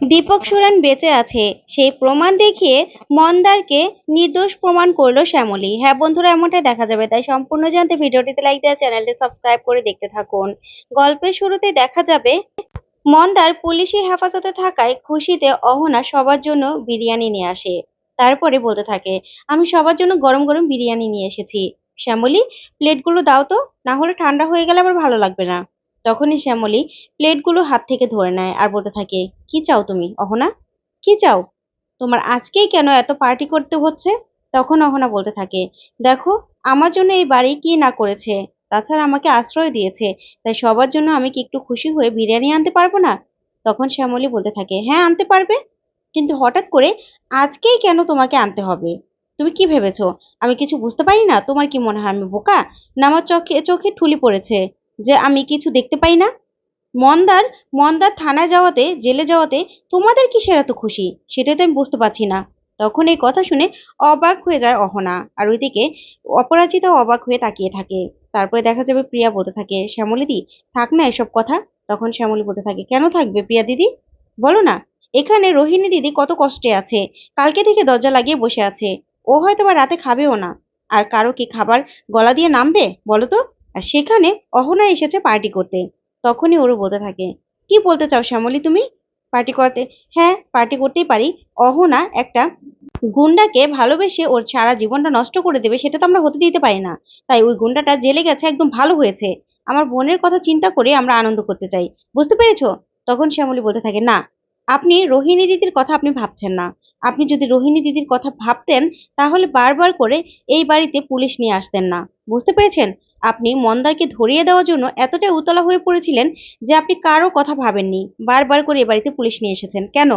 দীপক সোরেন বেঁচে আছে। সেই প্রমাণ দেখিয়ে মন্দারকে নির্দোষ প্রমাণ করল শ্যামলী। হ্যাঁ বন্ধুরা এমনটাই দেখা যাবে। তাই সম্পূর্ণ জানতে ভিডিওটিতে লাইক দেওয়া, চ্যানেলটি সাবস্ক্রাইব করে দেখতে থাকুন। গল্পের শুরুতে দেখা যাবে, মন্দার পুলিশি হেফাজতে থাকায় খুশিতে অহনা সবার জন্য বিরিয়ানি নিয়ে আসে। তারপরে বলতে থাকে, আমি সবার জন্য গরম গরম বিরিয়ানি নিয়ে এসেছি। শ্যামলী, প্লেটগুলো দাও তো, না হলে ঠান্ডা হয়ে গেলে আবার ভালো লাগবে না। তখনই শ্যামলী প্লেটগুলো হাত থেকে ধরে নেয় আর বলতে থাকে, কি চাও তুমি, অহনা? কি চাও? তোমার আজকেই কেন এত পার্টি করতে হচ্ছে? তখন অহনা বলতে থাকে, দেখো, আমার জন্য এই বাড়ি কি না করেছে? তাছাড়া আমাকে আশ্রয় দিয়েছে, তাই সবার জন্য আমি কি একটু খুশি হয়ে বিরিয়ানি আনতে পারব না? তখন শ্যামলী বলতে থাকে হ্যাঁ আনতে পারবে, কিন্তু হঠাৎ করে আজকেই কেন তোমাকে আনতে হবে? তুমি কি ভেবেছো? আমি কিছু বুঝতে পারি না? তোমার কি মনে হয় আমি বোকা? না আমার চোখে চোখে ঠুলি পড়েছে। যে আমি কিছু দেখতে পাই না? মন্দার মন্দার থানায় যাওয়াতে, জেলে যাওয়াতে তোমাদের কিসের এত খুশি? সেটাই তো আমি বুঝতে পারছি না। তখন এই কথা শুনে অবাক হয়ে যায় অহনা। আর ওইদিকে অপরাজিতা অবাক হয়ে তাকিয়ে থাকে। তারপরে দেখা যাবে প্রিয়া বলতে থাকে, শ্যামলী দি, থাক না এসব কথা। তখন শ্যামলী বলতে থাকে, কেন থাকবে প্রিয়া দিদি? বলো না, এখানে রোহিণী দিদি কত কষ্টে আছে। কালকে থেকে দরজা লাগিয়ে বসে আছে। ও হয়তো বা রাতে খাবেও না। আর কারও কি খাবার গলা দিয়ে নামবে? বলো তো। আর সেখানে অহনা এসেছে পার্টি করতে। তখনই ওরও বলতে থাকে, কি বলতে চাও শ্যামলী তুমি? পার্টি করতে হ্যাঁ পার্টি করতেই পারি। অহনা একটা গুন্ডাকে ভালোবেসে ওর সারা জীবনটা নষ্ট করে দেবে, সেটা তো আমরা হতে দিতে পারি না। তাই ওই গুন্ডাটা জেলে গেছে, একদম ভালো হয়েছে। আমার বোনের কথা চিন্তা করে আমরা আনন্দ করতে চাই। বুঝতে পেরেছ? তখন শ্যামলী বলতে থাকে, না, আপনি রোহিণী দিদির কথা আপনি ভাবছেন না। আপনি যদি রোহিণী দিদির কথা ভাবতেন, তাহলে বারবার করে এই বাড়িতে পুলিশ নিয়ে আসতেন না। বুঝতে পেরেছেন? আপনি মন্দারকে ধরিয়ে দেওয়ার জন্য এতটাই উতলা হয়ে পড়েছিলেন যে আপনি কারও কথা ভাবেননি। বারবার করে এ বাড়িতে পুলিশ নিয়ে এসেছেন। কেন?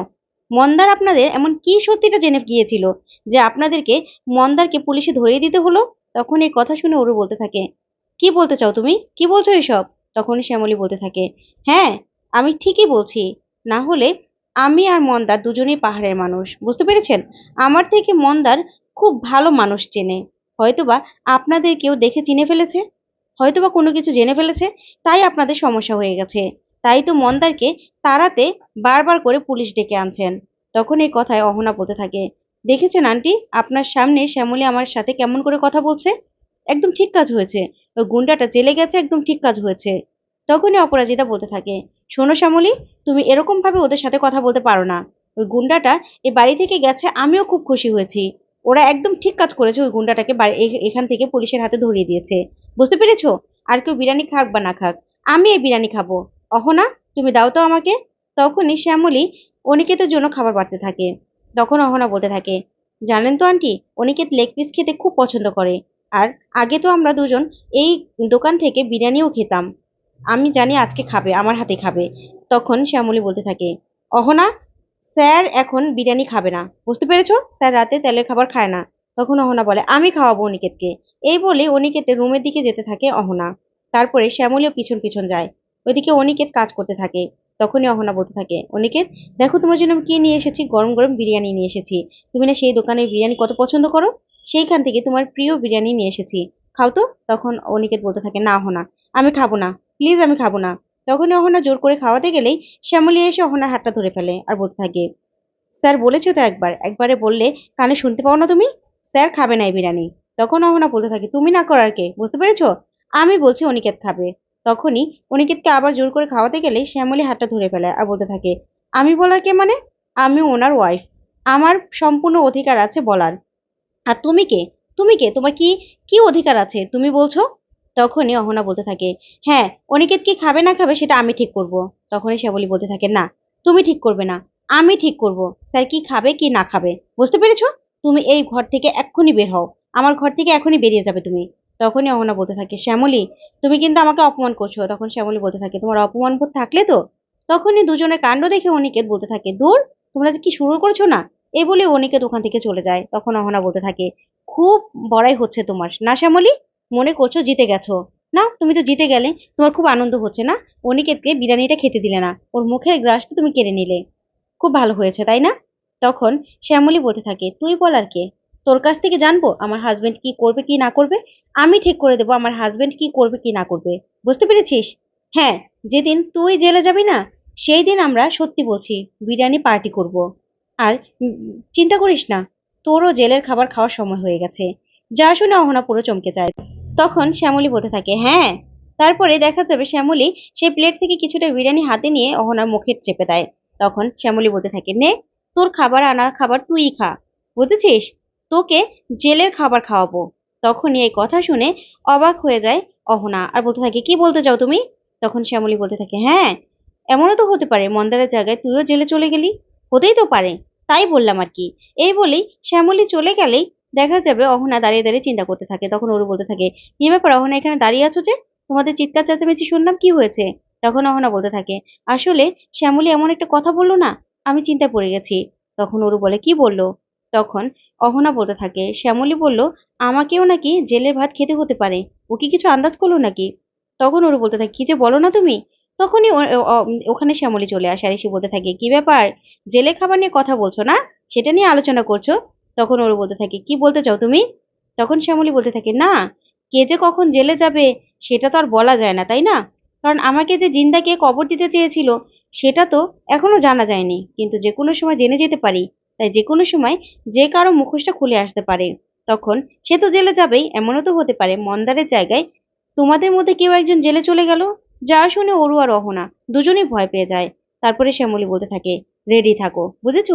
মন্দার আপনাদের এমন কি সত্যিটা জেনে গিয়েছিল যে আপনাদেরকে মন্দারকে পুলিশে ধরিয়ে দিতে হলো? তখন এই কথা শুনে ওরু বলতে থাকে, কি বলতে চাও তুমি? কি বলছো এসব? তখন শ্যামলী বলতে থাকে হ্যাঁ আমি ঠিকই বলছি। না হলে আমি আর মন্দার দুজনেই পাহাড়ের মানুষ। বুঝতে পেরেছেন? আমার থেকে মন্দার খুব ভালো মানুষ চেনে। হয়তোবা আপনাদের কেউ দেখে চিনে ফেলেছে? হয়তোবা কোনো কিছু জেনে ফেলেছে, তাই আপনাদের সমস্যা হয়ে গেছে। তাই তো মন্দারকে তাড়াতে বারবার করে পুলিশ ডেকে আনছেন। তখন এই কথায় অহনা বলতে থাকে, দেখেছেন আন্টি, আপনার সামনে শ্যামলী আমার সাথে কেমন করে কথা বলছে? একদম ঠিক কাজ হয়েছে। ওই গুন্ডাটা জেলে গেছে, একদম ঠিক কাজ হয়েছে। তখনই অপরাজিতা বলতে থাকে, শোনো শ্যামলী, তুমি এরকম ভাবে ওদের সাথে কথা বলতে পারো না। ওই গুন্ডাটা এ বাড়ি থেকে গেছে, আমিও খুব খুশি হয়েছি। ওরা একদম ঠিক কাজ করেছে, ওই গুন্ডাটাকে এখান থেকে পুলিশের হাতে ধরিয়ে দিয়েছে। বুঝতে পেরেছ? আর কেউ বিরিয়ানি খাক বা না খাক, আমি এই বিরিয়ানি খাব। অহনা, তুমি দাও তো আমাকে। তখনই শ্যামলী অনিকেতের জন্য খাবার বাড়তে থাকে। তখন অহনা বলতে থাকে, জানেন তো আন্টি, অনিকেত লেগ পিস খেতে খুব পছন্দ করে। আর আগে তো আমরা দুজন এই দোকান থেকে বিরিয়ানিও খেতাম। আমি জানি আজকে খাবে, আমার হাতে খাবে। তখন শ্যামলী বলতে থাকে, অহনা, স্যার এখন বিরিয়ানি খাবে না। বুঝতে পেরেছ? স্যার রাতে তেলের খাবার খায় না। তখন অহনা বলে, আমি খাওয়াবো অনিকেতকে। এই বলে অনিকেতের রুমের দিকে যেতে থাকে অহনা। তারপরে শ্যামলীও পিছন পিছন যায়। ওইদিকে অনিকেত কাজ করতে থাকে। তখনই অহনা বলতে থাকে, অনিকেত, দেখো তোমার জন্য কি নিয়ে এসেছি? গরম গরম বিরিয়ানি নিয়ে এসেছি। তুমি না সেই দোকানের বিরিয়ানি কত পছন্দ করো? সেইখান থেকে তোমার প্রিয় বিরিয়ানি নিয়ে এসেছি। খাও তো? তখন অনিকেত বলতে থাকে, না অহনা, আমি খাব না। প্লিজ আমি খাব না। তখনই অহনা জোর করে খাওয়াতে গেলেই শ্যামলী এসে অহনার হাতটা ধরে ফেলে আর বলতে থাকে, স্যার বলেছ তো একবার, একবারে বললে কানে শুনতে পাও না তুমি? স্যার খাবে না এই বিরিয়ানি। তখন অহনা বলতে থাকে, তুমি না করার কে? বুঝতে পেরেছ? আমি বলছি অনিকেত খাবে তখনই অনিকেতকে আবার জোর করে খাওয়াতে গেলে শ্যামলী হাতটা ধরে ফেলে আর বলতে থাকে, আমি বলার কে মানে? আমি ওনার ওয়াইফ আমার সম্পূর্ণ অধিকার আছে বলার। আর তুমি কে? তুমি কে? তোমার কি কি অধিকার আছে? তুমি বলছো? তখনই অহনা বলতে থাকে হ্যাঁ অনিকেত কি খাবে না খাবে সেটা আমি ঠিক করব। তখনই শ্যাবলী বলতে থাকে, না, তুমি ঠিক করবে না, আমি ঠিক করব। স্যার কি খাবে কি না খাবে? বুঝতে পেরেছ? তুমি এই ঘর থেকে এক্ষুনি বের হও। আমার ঘর থেকে এখনই বেরিয়ে যাবে তুমি। তখনই অহনা বলতে থাকে, শ্যামলী, তুমি কিন্তু আমাকে অপমান করছ। তখন শ্যামলী বলতে থাকে, তোমার অপমান বোধ থাকলে তো? তখনই দুজনের কাণ্ড দেখে অনিকেত বলতে থাকে, দূর, তোমরা যে কি শুরু করছ না? এ বলে অনিকেত ওখান থেকে চলে যায়। তখন অহনা বলতে থাকে, খুব বড়াই হচ্ছে তোমার। না শ্যামলী, মনে করছ জিতে গেছো। না তুমি তো জিতে গেলে, তোমার খুব আনন্দ হচ্ছে না? অনিকেতকে বিরিয়ানিটা খেতে দিলে না। ওর মুখের গ্রাসটা তুমি কেড়ে নিলে। খুব ভালো হয়েছে, তাই না? তখন শ্যামলী বলতে থাকে, তুই বল আর কে? তোর কাছ থেকে জানব আমার হাজবেন্ড কি করবে, কি না করবে। আমি ঠিক করে দেবো আমার হাজবেন্ড কি করবে, কি না করবে। বুঝতে পেরেছিস? হ্যাঁ যেদিন তুই জেলে যাবি না, সেই দিন আমরা সত্যি বলছি, বিরিয়ানি পার্টি করব। আর চিন্তা করিস না, তোরও জেলের খাবার খাওয়ার সময় হয়ে গেছে। যা শুনে অহনা পুরো চমকে যায়। তখন শ্যামলী বলতে থাকে হ্যাঁ। তারপরে দেখা যাবে শ্যামলী সেই প্লেট থেকে কিছুটা বিরিয়ানি হাতে নিয়ে অহনার মুখে চেপে দেয়। তখন শ্যামলী বলতে থাকে, নে, তোর খাবার আনা খাবার তুই খা। বুঝেছিস? তোকে জেলের খাবার খাওয়াবো। তখনই এই কথা শুনে অবাক হয়ে যায় অহনা। আর বলতে থাকে, কি বলতে চাও তুমি? তখন শ্যামলী বলতে থাকে হ্যাঁ এমনও তো হতে পারে, মন্দারের জায়গায় তুইও জেলে চলে গেলি? হতেই তো পারে, তাই বললাম আর কি। এই বলেই শ্যামলী চলে গেলেই দেখা যাবে অহনা দাঁড়িয়ে দাঁড়িয়ে চিন্তা করতে থাকে। তখন ওরু বলতে থাকে, কি ব্যাপার অহনা, এখানে দাঁড়িয়ে আছো যে? তোমাদের চিৎকার চেঁচামেচি শুনলাম, কি হয়েছে? তখন অহনা বলতে থাকে, আসলে শ্যামলী এমন একটা কথা বলল না, আমি চিন্তায় পড়ে গেছি। তখন ওরু বলে, কি বলল? তখন অহনা বলতে থাকে, শ্যামলী বলল, আমাকেও নাকি জেলের ভাত খেতে হতে পারে। ও কি কিছু আন্দাজ করল নাকি? তখন ওর বলতে থাকে, কি যে বলো না তুমি? তখনই ওখানে শ্যামলী চলে আসে আর এসে বলতে থাকে, কি ব্যাপার? জেলে খাবার নিয়ে কথা বলছো না? সেটা নিয়ে আলোচনা করছ? তখন ওর বলতে থাকে, কি বলতে চাও তুমি? তখন শ্যামলী বলতে থাকে, না, কে যে কখন জেলে যাবে সেটা তো আর বলা যায় না, তাই না? কারণ আমাকে যে জিন্দাকে কবর দিতে চেয়েছিল সেটা তো এখনও জানা যায়নি। কিন্তু যে কোনো সময় জেনে যেতে পারি। তাই যে কোনো সময় যে কারও মুখোশটা খুলে আসতে পারে। তখন সে তো জেলে যাবেই, এমনও তো হতে পারে, মন্দারের জায়গায় তোমাদের মধ্যে কেউ একজন জেলে চলে গেল? যা শুনে অরু আর অহনা দুজনেই ভয় পেয়ে যায়। তারপরে শ্যামলী বলতে থাকে, রেডি থাকো। বুঝেছ?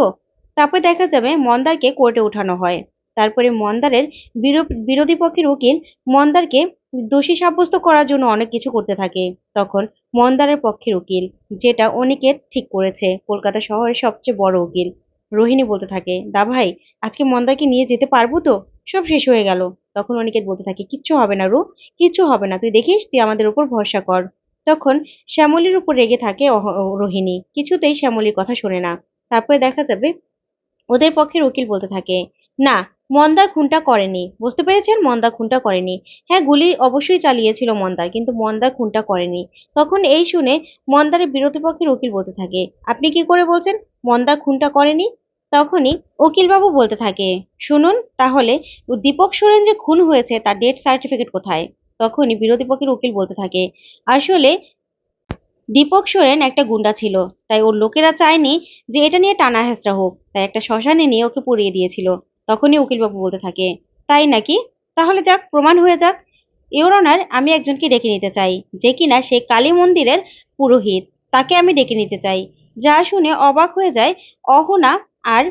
তারপরে দেখা যাবে মন্দারকে কোর্টে ওঠানো হয়। তারপরে মন্দারের বিরো- বিরোধী পক্ষের উকিল মন্দারকে দোষী সাব্যস্ত করার জন্য অনেক কিছু করতে থাকে। তখন মন্দারের পক্ষের উকিল, যেটা অনিকেত ঠিক করেছে, কলকাতা শহরের সবচেয়ে বড় উকিল। রোহিণী বলতে থাকে, দা ভাই, আজকে মন্দাকে নিয়ে যেতে পারব তো? সব শেষ হয়ে গেল। তখন অনিকেত বলতে থাকে, কিচ্ছু হবে না রু, কিচ্ছু হবে না, তুই দেখিস, তুই আমাদের উপর ভরসা কর। তখন শ্যামলির উপর রেগে থাকে রোহিণী। কিছুতেই শ্যামলির কথা শোনে না। তারপরে দেখা যাবে, ওদের পক্ষের উকিল বলতে থাকে, না মন্দার খুনটা করেনি। বুঝতে পেরেছেন? মন্দার খুনটা করেনি। হ্যাঁ গুলি অবশ্যই চালিয়েছিল মন্দার, কিন্তু মন্দার খুনটা করেনি। তখন এই শুনে মন্দারের বিরোধী পক্ষের উকিল বলতে থাকে, আপনি কি করে বলছেন? মন্দার খুনটা করেনি? তখনই উকিলবাবু বলতে থাকে, শুনুন, তাহলে দীপক সোরেন যে খুন হয়েছে, তার ডেথ সার্টিফিকেট কোথায়? তখনই বিরোধী পক্ষের উকিল বলতে থাকে, আসলে দীপক সোরেন একটা গুন্ডা ছিল, তাই ওর লোকেরা চায়নি যে এটা নিয়ে টানা হেঁচড়া হোক। তাই একটা শ্মশানে নিয়ে ওকে পুড়িয়ে দিয়েছিল। তখনই উকিলবাবু বলতে থাকে, তাই নাকি? তাহলে যাক, প্রমাণ হয়ে যাক। ইওর অনার আমি একজনকে ডেকে নিতে চাই, যে কিনা সেই কালী মন্দিরের পুরোহিত। তাকে আমি ডেকে নিতে চাই। যা শুনে অবাক হয়ে যায় অহনা আর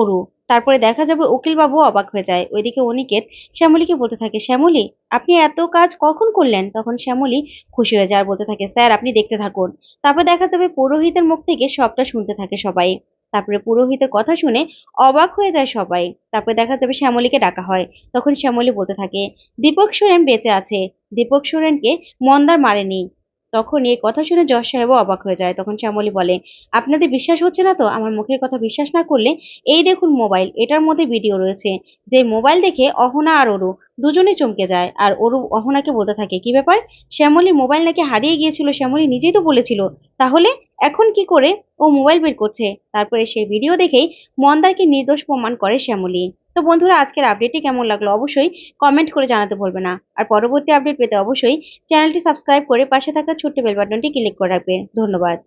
অরু। তারপরে দেখা যাবে উকিলবাবু অবাক হয়ে যায়। ওইদিকে অনিকেত শ্যামলীকে বলতে থাকে, শ্যামলী, আপনি এত কাজ কখন করলেন? তখন শ্যামলী খুশি হয়ে যায় আর বলতে থাকে, স্যার, আপনি দেখতে থাকুন। তারপর দেখা যাবে পুরোহিতের মুখ থেকে সবটা শুনতে থাকে সবাই। তারপরে পুরোহিতের কথা শুনে অবাক হয়ে যায় সবাই। তারপরে দেখা যাবে শ্যামলীকে ডাকা হয়। তখন শ্যামলী বলতে থাকে, দীপক সোরেন বেঁচে আছে। দীপক সোরেনকে মন্দার মারেনি। তখন এই কথা শুনে যশ সাহেবও অবাক হয়ে যায়। তখন শ্যামলী বলে, আপনাদের বিশ্বাস হচ্ছে না তো? আমার মুখের কথা বিশ্বাস না করলে এই দেখুন মোবাইল, এটার মধ্যে ভিডিও রয়েছে। যে মোবাইল দেখে অহনা আর অরু দুজনে চমকে যায়। আর অরু অহনাকে বলতে থাকে, কি ব্যাপার? শ্যামলীর মোবাইল নাকি হারিয়ে গিয়েছিল? শ্যামলী নিজেই তো বলেছিল। তাহলে এখন কি করে ও মোবাইল বের করছে? তারপরে সেই ভিডিও দেখেই মন্দারকে নির্দোষ প্রমাণ করে শ্যামলী। তো বন্ধুরা, আজকের আপডেটটি কেমন লাগল? অবশ্যই কমেন্ট করে জানাতে ভুলবে না। আর পরবর্তী আপডেট পেতে অবশ্যই চ্যানেলটি সাবস্ক্রাইব করে পাশে থাকা ছোট্ট বেল বাটনটি ক্লিক করে রাখবে। ধন্যবাদ।